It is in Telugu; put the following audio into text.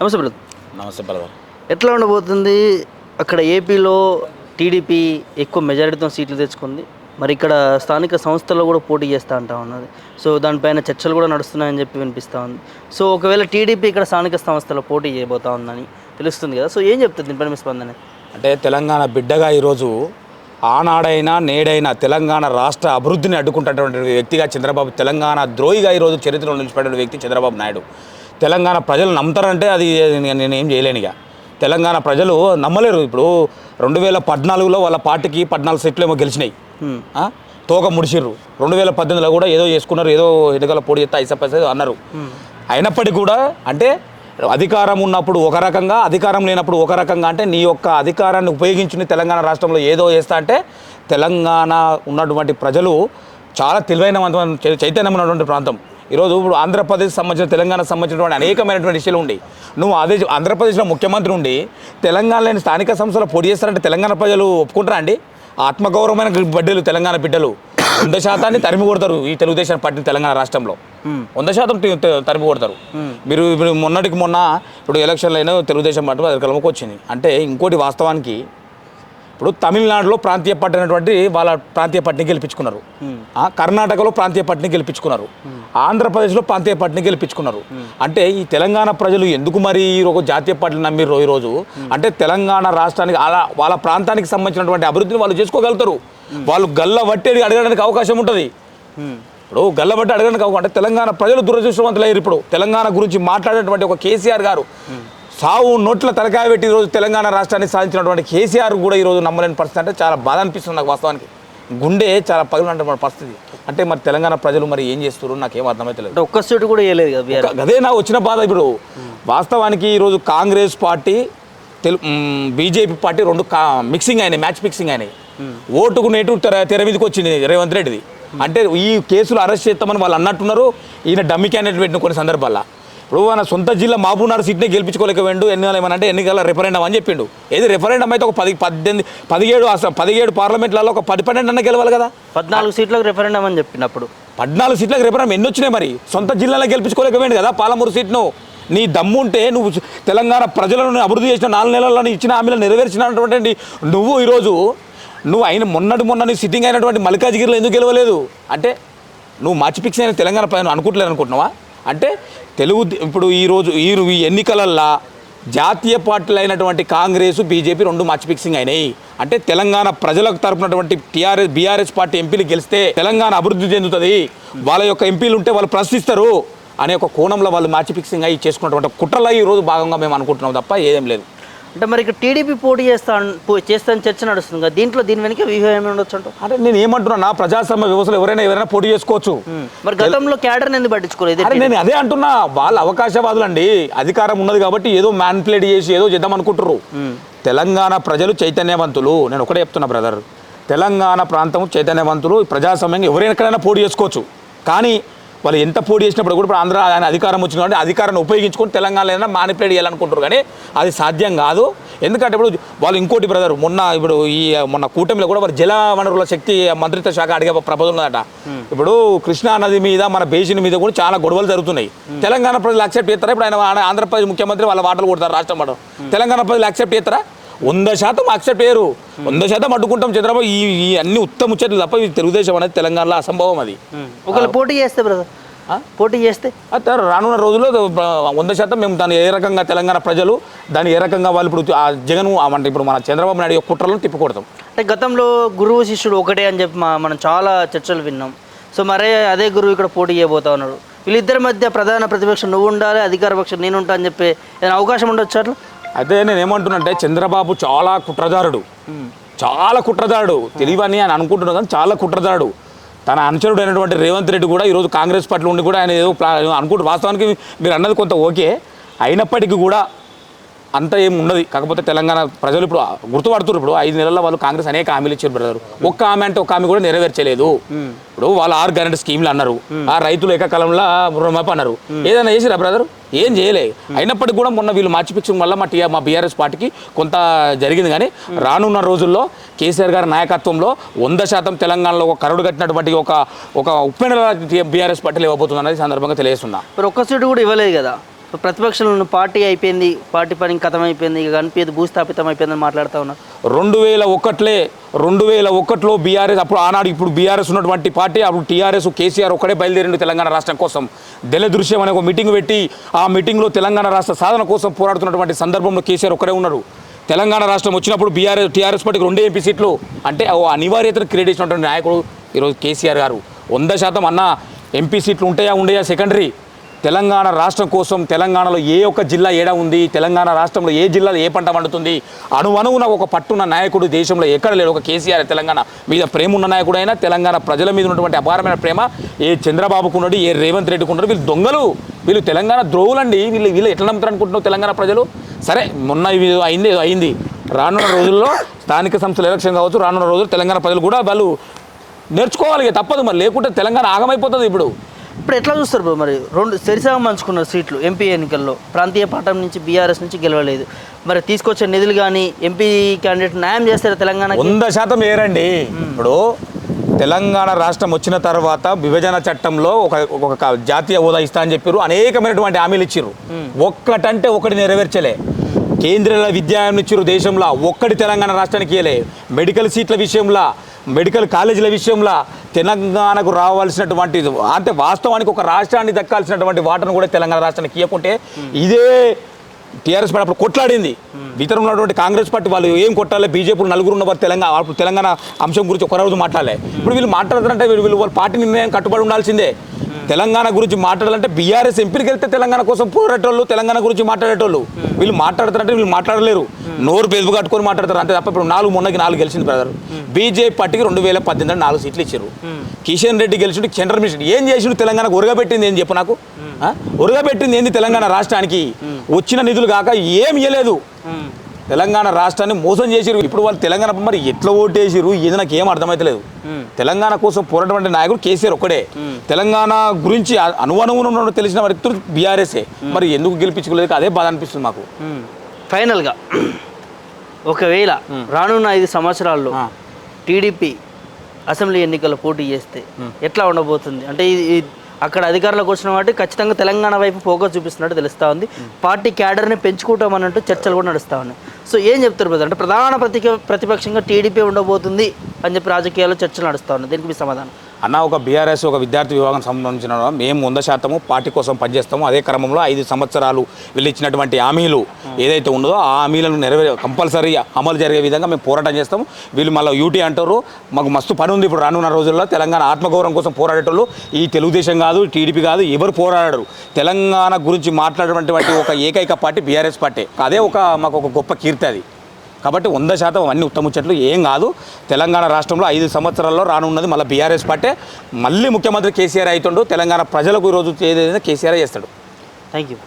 నమస్తే బ్రదర్. నమస్తే బ్రదర్. ఎట్లా ఉండబోతుంది? అక్కడ ఏపీలో టీడీపీ ఎక్కువ మెజారిటీతో సీట్లు తెచ్చుకుంది. మరి ఇక్కడ స్థానిక సంస్థల్లో కూడా పోటీ చేస్తూ ఉంటా ఉన్నది. సో దానిపైన చర్చలు కూడా నడుస్తున్నాయని చెప్పి వినిపిస్తూ ఉంది. సో ఒకవేళ టీడీపీ ఇక్కడ స్థానిక సంస్థలో పోటీ చేయబోతా ఉందని తెలుస్తుంది కదా. సో ఏం చెప్తుంది దీనిపైన మీ స్పందన? అంటే తెలంగాణ బిడ్డగా ఈరోజు ఆనాడైనా నేడైనా తెలంగాణ రాష్ట్ర అభివృద్ధిని అడ్డుకుంటున్నటువంటి వ్యక్తిగా చంద్రబాబు తెలంగాణ ద్రోహిగా ఈరోజు చరిత్రలో నిలిచిపెట్టిన వ్యక్తి చంద్రబాబు నాయుడు. తెలంగాణ ప్రజలు నమ్ముతారంటే అది నేను నేనేం చేయలేను ఇక. తెలంగాణ ప్రజలు నమ్మలేరు. ఇప్పుడు రెండు వేల పద్నాలుగులో వాళ్ళ పార్టీకి పద్నాలుగు సీట్లు ఏమో గెలిచినాయి? తోక ముడిచిర్రు రెండు వేల పద్దెనిమిదిలో కూడా ఏదో చేసుకున్నారు. ఏదో ఎన్నికల పోటీ చేస్తే ఐసపైస అన్నారు. అయినప్పటికీ కూడా అంటే అధికారం ఉన్నప్పుడు ఒక రకంగా అధికారం లేనప్పుడు ఒక రకంగా అంటే నీ యొక్క అధికారాన్ని ఉపయోగించుని తెలంగాణ రాష్ట్రంలో ఏదో చేస్తా అంటే తెలంగాణ ఉన్నటువంటి ప్రజలు చాలా తెలివైన చైతన్యం ఉన్నటువంటి ప్రాంతం. ఈరోజు ఇప్పుడు ఆంధ్రప్రదేశ్ సంబంధించిన తెలంగాణ సంబంధించినటువంటి అనేకమైనటువంటి విషయాలు ఉండి నువ్వు అదే ఆంధ్రప్రదేశ్లో ముఖ్యమంత్రి ఉండి తెలంగాణలోని స్థానిక సంస్థలు పోటీ చేస్తారంటే తెలంగాణ ప్రజలు ఒప్పుకుంటారా అండి? ఆత్మగౌరవమైన బిడ్డలు తెలంగాణ బిడ్డలు వంద శాతాన్ని తరిమి కొడతారు ఈ తెలుగుదేశం పార్టీ తెలంగాణ రాష్ట్రంలో. వంద శాతం తరిమి కొడతారు. మీరు ఇప్పుడు మొన్నటికి మొన్న ఇప్పుడు ఎలక్షన్లు అయినా తెలుగుదేశం పార్టీ అధికారంలోకి వచ్చింది. అంటే ఇంకోటి వాస్తవానికి ఇప్పుడు తమిళనాడులో ప్రాంతీయ పార్టీ అనేటువంటి వాళ్ళ ప్రాంతీయ పార్టీని గెలిపించుకున్నారు. ఆ, కర్ణాటకలో ప్రాంతీయ పార్టీని గెలిపించుకున్నారు. ఆంధ్రప్రదేశ్లో ప్రాంతీయ పార్టీని గెలిపించుకున్నారు. అంటే ఈ తెలంగాణ ప్రజలు ఎందుకు మరి ఈ ఒక జాతీయ పార్టీని నమ్మిర్రు ఈరోజు అంటే తెలంగాణ రాష్ట్రానికి అలా వాళ్ళ ప్రాంతానికి సంబంధించినటువంటి అభివృద్ధిని వాళ్ళు చేసుకోగలుగుతారు. వాళ్ళు గల్ల వట్టేది అడగడానికి అవకాశం ఉంటుంది. ఇప్పుడు గల్లబట్టి అడగడానికి అవకాశం అంటే తెలంగాణ ప్రజలు దురదృష్టవంతులయ్యారు ఇప్పుడు. తెలంగాణ గురించి మాట్లాడేటువంటి ఒక కేసీఆర్ గారు. సావు నోట్ల తలకాయ పెట్టి ఈరోజు తెలంగాణ రాష్ట్రాన్ని సాధించినటువంటి కేసీఆర్ కూడా ఈరోజు నమ్మలేని పరిస్థితి. అంటే చాలా బాధ అనిపిస్తుంది నాకు వాస్తవానికి. గుండె చాలా పగిలినటువంటి పరిస్థితి. అంటే మరి తెలంగాణ ప్రజలు మరి ఏం చేస్తారు నాకేం అర్థమైతలేదు. అంటే ఒక్క సీటు కూడా వేయలేదు కదా అదే నా వచ్చిన బాధ ఇప్పుడు. వాస్తవానికి ఈరోజు కాంగ్రెస్ పార్టీ తెలు బీజేపీ పార్టీ రెండు కా మిక్సింగ్ అయినాయి మ్యాచ్ మిక్సింగ్ అయినాయి. ఓటుకు నేటు తెర తెర మీదకి వచ్చింది రేవంత్ రెడ్డిది. అంటే ఈ కేసులు అరెస్ట్ చేస్తామని వాళ్ళు అన్నట్టున్నారు. ఈయన డమ్మి క్యాండిడేట్ పెట్టిన కొన్ని సందర్భాల్లో. ఇప్పుడు మన సొంత జిల్లా మహబూబ్నగర్ సీట్నే గెలిపించుకోలేక వెండు ఎన్నికలు ఏమనంటే ఎన్నికల రెఫరెండం అని చెప్పిండు. ఏది రెఫరెండం అయితే ఒక పది పద్దెనిమిది పదిహేడు అస- పదిహేడు పార్లమెంట్లలో ఒక పది పన్నెండు అన్న గెలవాలి కదా? పద్నాలుగు సీట్లకు రెఫరెండం అని చెప్పినప్పుడు. పద్నాలుగు సీట్లకు రేపరం ఎన్ని వచ్చినాయి మరి? సొంత జిల్లాలో గెలిపించుకోలేకపోయింది కదా పాలమూరు సీట్ను. నీ దమ్ముంటే నువ్వు తెలంగాణ ప్రజలను అభివృద్ధి చేసిన నాలుగు నెలల్లో ఇచ్చిన హామీలు నెరవేర్చినటువంటి నువ్వు ఈరోజు నువ్వు అయిన మొన్నటి మొన్న నీ సిట్టింగ్ అయినటువంటి మల్కాజ్గిరిలో ఎందుకు గెలవలేదు? అంటే నువ్వు మార్చి ఫిక్స్ అయిన తెలంగాణ ప్రజలు అనుకుంటలేదు అనుకుంటున్నావా అంటే తెలుగు ఇప్పుడు ఈరోజు ఈ ఈ ఎన్నికలల్లా జాతీయ పార్టీలు అయినటువంటి కాంగ్రెస్ బీజేపీ రెండు మ్యాచ్ ఫిక్సింగ్ అయినాయి. అంటే తెలంగాణ ప్రజలకు తరపునటువంటి టీఆర్ఎస్ బీఆర్ఎస్ పార్టీ ఎంపీలు గెలిస్తే తెలంగాణ అభివృద్ధి చెందుతుంది. వాళ్ళ యొక్క ఎంపీలు ఉంటే వాళ్ళు ప్రశ్నిస్తారు అనే ఒక కోణంలో వాళ్ళు మ్యాచ్ ఫిక్సింగ్ అయ్యి చేసుకున్నటువంటి కుట్రలో ఈ రోజు భాగంగా మేము అనుకుంటున్నాం తప్ప ఏదేం లేదు. అంటే మరి టీడీపీ పోటీ చేస్తా చేస్తాను చర్చ నడుస్తుంది కదా దీంట్లో దీని వెనక వ్యూహం ఏమి ఉండొచ్చు అంటావు అంటే నేను ఏమంటున్నా నా ప్రజాస్వామ్య వ్యవస్థలో ఎవరైనా ఎవరైనా పోటీ చేసుకోవచ్చు. మరి గతంలో క్యాడర్ ఎందుకు పట్టించుకోలేదు? అరే నేను అదే అంటున్నా వాళ్ళ అవకాశవాదులు అండి అధికారం ఉన్నది కాబట్టి ఏదో మ్యాన్ప్లేట్ చేసి ఏదో చేద్దాం అనుకుంటారు తెలంగాణ ప్రజలు చైతన్యవంతులు. నేను ఒకటే చెప్తున్నా బ్రదర్. తెలంగాణ ప్రాంతం చైతన్యవంతులు ప్రజాస్వామ్యంగా ఎవరైనా పోటీ చేసుకోవచ్చు. కానీ వాళ్ళు ఎంత పోటీ చేసినప్పుడు కూడా ఇప్పుడు ఆంధ్ర ఆయన అధికారం వచ్చిన కాబట్టి అధికారాన్ని ఉపయోగించుకొని తెలంగాణలో మానిపులేట్ చేయాలనుకుంటారు కానీ అది సాధ్యం కాదు. ఎందుకంటే ఇప్పుడు వాళ్ళు ఇంకోటి బ్రదర్ మొన్న ఇప్పుడు ఈ మొన్న కూటమిలో కూడా మరి జల వనరుల శక్తి మంత్రిత్వ శాఖ అడిగే ప్రపోజల్ ఉందట. ఇప్పుడు కృష్ణా నది మీద మన బేసిన్ మీద కూడా చాలా గొడవలు జరుగుతున్నాయి. తెలంగాణ ప్రజలు యాక్సెప్ట్ చేస్తారా? ఇప్పుడు ఆయన ఆంధ్రప్రదేశ్ ముఖ్యమంత్రి వాళ్ళ వాటలు కొడతారు రాష్ట్రం మాట తెలంగాణ ప్రజలు యాక్సెప్ట్ చేస్తారా? వంద శాతం యాక్సెప్ట్ చేయరు. వంద శాతం అడ్డుకుంటాం చంద్రబాబు. ఈ ఈ అన్ని ఉత్తమ ముచ్చట్లు తప్ప తెలుగుదేశం అనేది తెలంగాణలో అసంభవం అది. ఒకవేళ పోటీ చేస్తే బ్రదర్ పోటీ చేస్తే? రానున్న రోజుల్లో వంద శాతం మేము దాన్ని ఏ రకంగా తెలంగాణ ప్రజలు దాన్ని ఏ రకంగా వాళ్ళు ఇప్పుడు ఆ జగన్ అంటే ఇప్పుడు మన చంద్రబాబు నాయుడు కుట్రలను తిప్పికొడతాం. అంటే గతంలో గురువు శిష్యుడు ఒకటే అని చెప్పి మనం చాలా చర్చలు విన్నాం. సో మరే అదే గురువు ఇక్కడ పోటీ చేయబోతా ఉన్నాడు. వీళ్ళిద్దరి మధ్య ప్రధాన ప్రతిపక్షం నువ్వు ఉండాలి అధికార పక్షం నేను ఉంటా అని చెప్పి ఏదైనా అవకాశం ఉండొచ్చు అట్లా? అదే నేను ఏమంటున్నంటే చంద్రబాబు చాలా కుట్రదారుడు. చాలా కుట్రదారుడు. తెలియవని ఆయన అనుకుంటున్నాను కానీ చాలా కుట్రదారుడు. తన అనుచరుడు అయినటువంటి రేవంత్ రెడ్డి కూడా ఈరోజు కాంగ్రెస్ పార్టీలో ఉండి కూడా ఆయన ఏదో ప్లా అనుకుంటు వాస్తవానికి మీరు అన్నది కొంత ఓకే. అయినప్పటికీ కూడా అంత ఏం ఉండదు. కాకపోతే తెలంగాణ ప్రజలు ఇప్పుడు గుర్తుపడుతున్నారు ఇప్పుడు ఐదు నెలల్లో వాళ్ళు కాంగ్రెస్ అనేక హామీలు ఇచ్చారు బ్రదర్ ఒక్క హామీ అంటే ఒక్క హామీ కూడా నెరవేర్చలేదు. ఇప్పుడు వాళ్ళు ఆరు గ్యారెంటీ స్కీమ్లు అన్నారు. ఆ రైతులు ఏకకాలంలో రుణమాప అన్నారు. ఏదైనా చేసిరా బ్రదర్? ఏం చేయలే. అయినప్పటికీ కూడా మొన్న వీళ్ళు మార్చి ఫిక్సింగ్ వల్ల మా టీఆర్ మా బీఆర్ఎస్ పార్టీకి కొంత జరిగింది. కానీ రానున్న రోజుల్లో కేసీఆర్ గారి నాయకత్వంలో వంద శాతం తెలంగాణలో ఒక కరుడు కట్టినటువంటి ఒక ఒక ఉప్పెన బీఆర్ఎస్ పార్టీలు ఇవ్వబోతుంది అనేది సందర్భంగా తెలియజేస్తున్నా. మరి ఒక్క సీటు కూడా ఇవ్వలేదు కదా. ప్రతిపక్షంలో ఉన్న పార్టీ అయిపోయింది పార్టీ పని కథం అయిపోయింది ఇక కనిపించదు భూస్థాపితం అయిపోయిందని మాట్లాడుతూ ఉన్నారు. రెండు వేల ఒకట్లే రెండు వేల ఒకటిలో బీఆర్ఎస్ అప్పుడు ఆనాడు ఇప్పుడు బీఆర్ఎస్ ఉన్నటువంటి పార్టీ అప్పుడు టీఆర్ఎస్ కేసీఆర్ ఒక్కడే బయలుదేరిండు తెలంగాణ రాష్ట్రం కోసం. దళ దృశ్యం అనే ఒక మీటింగ్ పెట్టి ఆ మీటింగ్లో తెలంగాణ రాష్ట్ర సాధన కోసం పోరాడుతున్నటువంటి సందర్భంలో కేసీఆర్ ఒక్కడే ఉన్నారు తెలంగాణ రాష్ట్రం వచ్చినప్పుడు బీఆర్ఎస్ టీఆర్ఎస్ పార్టీకి రెండే ఎంపీ సీట్లు. అంటే ఓ అనివార్యతను క్రియేట్ చేసినటువంటి నాయకుడు ఈరోజు కేసీఆర్ గారు. వంద శాతం అన్న ఎంపీ సీట్లు ఉంటాయా ఉండయా సెకండరీ? తెలంగాణ రాష్ట్రం కోసం తెలంగాణలో ఏ ఒక్క జిల్లా ఏడా ఉంది? తెలంగాణ రాష్ట్రంలో ఏ జిల్లాలో ఏ పంట పండుతుంది? అణువణువున ఒక పట్టున్న నాయకుడు దేశంలో ఎక్కడ లేడు? ఒక కేసీఆర్ తెలంగాణ మీద ప్రేమ ఉన్న నాయకుడు అయినా తెలంగాణ ప్రజల మీద ఉన్నటువంటి అపారమైన ప్రేమ ఏ చంద్రబాబుకు ఉన్నాడు ఏ రేవంత్ రెడ్డికి ఉన్నాడు వీళ్ళు దొంగలు. వీళ్ళు తెలంగాణ ద్రోవులండి వీళ్ళు వీళ్ళు ఎట్లా నమ్ముతారు అనుకుంటున్నావు తెలంగాణ ప్రజలు? సరే మొన్న అయింది అయింది. రానున్న రోజుల్లో స్థానిక సంస్థల ఎలక్షన్ కావచ్చు రానున్న రోజుల్లో తెలంగాణ ప్రజలు కూడా వాళ్ళు నేర్చుకోవాలి తప్పదు మరి. లేకుంటే తెలంగాణ ఆగమైపోతుంది ఇప్పుడు. ఇప్పుడు ఎట్లా చూస్తారు బ్రో మరి? రెండు సరిసగం పంచుకున్నారు సీట్లు ఎంపీ ఎన్నికల్లో. ప్రాంతీయ పాఠం నుంచి బీఆర్ఎస్ నుంచి గెలవలేదు. మరి తీసుకొచ్చే నిధులు కానీ ఎంపీ క్యాండిడేట్ న్యాయం చేస్తారు తెలంగాణకి? వంద శాతం ఏరండి ఇప్పుడు తెలంగాణ రాష్ట్రం వచ్చిన తర్వాత విభజన చట్టంలో ఒక ఒక జాతీయ హోదా ఇస్తా అని చెప్పారు అనేకమైనటువంటి హామీలు ఇచ్చారు ఒక్కటంటే ఒకటి నెరవేర్చలే. కేంద్రీయ విద్యాలయం ఇచ్చారు దేశంలో. ఒక్కటి తెలంగాణ రాష్ట్రానికి ఇయ్యలే. మెడికల్ సీట్ల విషయంలో మెడికల్ కాలేజీల విషయంలో తెలంగాణకు రావాల్సినటువంటి అంటే వాస్తవానికి ఒక రాష్ట్రాన్ని దక్కాల్సినటువంటి వాటను కూడా తెలంగాణ రాష్ట్రానికి ఇవ్వకుంటే ఇదే టీఆర్ఎస్ పార్టీ అప్పుడు కొట్లాడింది. ఇతర ఉన్నటువంటి కాంగ్రెస్ పార్టీ వాళ్ళు ఏం కొట్టాలి? బీజేపీ నలుగురు ఉన్న వారు తెలంగాణ అప్పుడు తెలంగాణ అంశం గురించి ఒక రోజు మాట్లాడలే. ఇప్పుడు వీళ్ళు మాట్లాడుతారంటే వీళ్ళు వీళ్ళు వాళ్ళ పార్టీ నిర్ణయం కట్టుబడి ఉండాల్సిందే. తెలంగాణ గురించి మాట్లాడాలంటే బీఆర్ఎస్ ఎంపీకి వెళ్తే తెలంగాణ కోసం పోరాటోళ్ళు తెలంగాణ గురించి మాట్లాడేటోళ్ళు. వీళ్ళు మాట్లాడతారంటే వీళ్ళు మాట్లాడలేరు. నోరు పెదుగు కట్టుకొని మాట్లాడతారు. అంతే తప్ప ఇప్పుడు నాలుగు మొన్నకి నాలుగు గెలిచింది బ్రదర్. బీజేపీ పార్టీకి రెండు వేల పద్దెనిమిది నాలుగు సీట్లు ఇచ్చారు. కిషన్ రెడ్డి గెలిచిండు చంద్ర మిషన్ ఏం చేసిండు? తెలంగాణకు ఉరగబెట్టింది ఏం చెప్పు నాకు? ఉరగబెట్టింది ఏంది తెలంగాణ రాష్ట్రానికి? వచ్చిన నిధులు కాక ఏం ఇయ్యలేదు. తెలంగాణ రాష్ట్రాన్ని మోసం చేసిరు ఇప్పుడు వాళ్ళు తెలంగాణ మరి ఎట్లా ఓటేసిరు ఇది నాకు ఏం అర్థమైతలేదు. తెలంగాణ కోసం పోరాటం నాయకుడు కేసీఆర్ ఒక్కడే. తెలంగాణ గురించి అ- అనువనువున తెలిసిన వ్యక్తులు బీఆర్ఎస్ఏ. మరి ఎందుకు గెలిపించుకోలేదు అదే బాధ అనిపిస్తుంది మాకు. ఫైనల్గా ఒకవేళ రానున్న ఐదు సంవత్సరాల్లో. టీడీపీ అసెంబ్లీ ఎన్నికల్లో పోటీ చేస్తే ఎట్లా ఉండబోతుంది? అంటే ఇది అక్కడ అధికారంలోకి వచ్చిన వాటి ఖచ్చితంగా తెలంగాణ వైపు ఫోకస్ చూపిస్తున్నట్టు తెలుస్తూ ఉంది. పార్టీ క్యాడర్ని పెంచుకుంటామన్నట్టు చర్చలు కూడా నడుస్తూ ఉన్నాయి. సో ఏం చెప్తారు బ్రదర్? అంటే ప్రధాన ప్రతిపక్షంగా టీడీపీ ఉండబోతుంది అని చెప్పి రాజకీయాల్లో చర్చలు నడుస్తూ ఉన్నాయి. దీనికి మీ సమాధానం. అన్న ఒక బీఆర్ఎస్ ఒక విద్యార్థి విభాగం సంబంధించిన మేము వంద శాతము పార్టీ కోసం పనిచేస్తాము. అదే క్రమంలో ఐదు సంవత్సరాలు వీళ్ళు ఇచ్చినటువంటి హామీలు ఏదైతే ఉన్నదో ఆ హామీలను నెరవేరే కంపల్సరీ అమలు జరిగే విధంగా మేము పోరాటం చేస్తాము. వీళ్ళు మళ్ళీ యూటీ అంటారు. మాకు మస్తు పని ఉంది ఇప్పుడు రానున్న రోజుల్లో. తెలంగాణ ఆత్మగౌరవం కోసం పోరాడేటోళ్ళు. ఈ తెలుగుదేశం కాదు టీడీపీ కాదు ఎవరు పోరాడరు? తెలంగాణ గురించి మాట్లాడేటువంటి ఒక ఏకైక పార్టీ బీఆర్ఎస్ పార్టీ. అదే ఒక మాకు ఒక గొప్ప కీర్తి అది. కాబట్టి వంద శాతం అన్ని ఉత్తముచ్చట్లు ఏం కాదు. తెలంగాణ రాష్ట్రంలో ఐదు సంవత్సరాల్లో రానున్నది మళ్ళీ బీఆర్ఎస్ పార్టీ. మళ్ళీ ముఖ్యమంత్రి కేసీఆర్ అవుతుండు. తెలంగాణ ప్రజలకు ఈరోజు ఏదైనా కేసీఆర్ చేస్తాడు. Thank you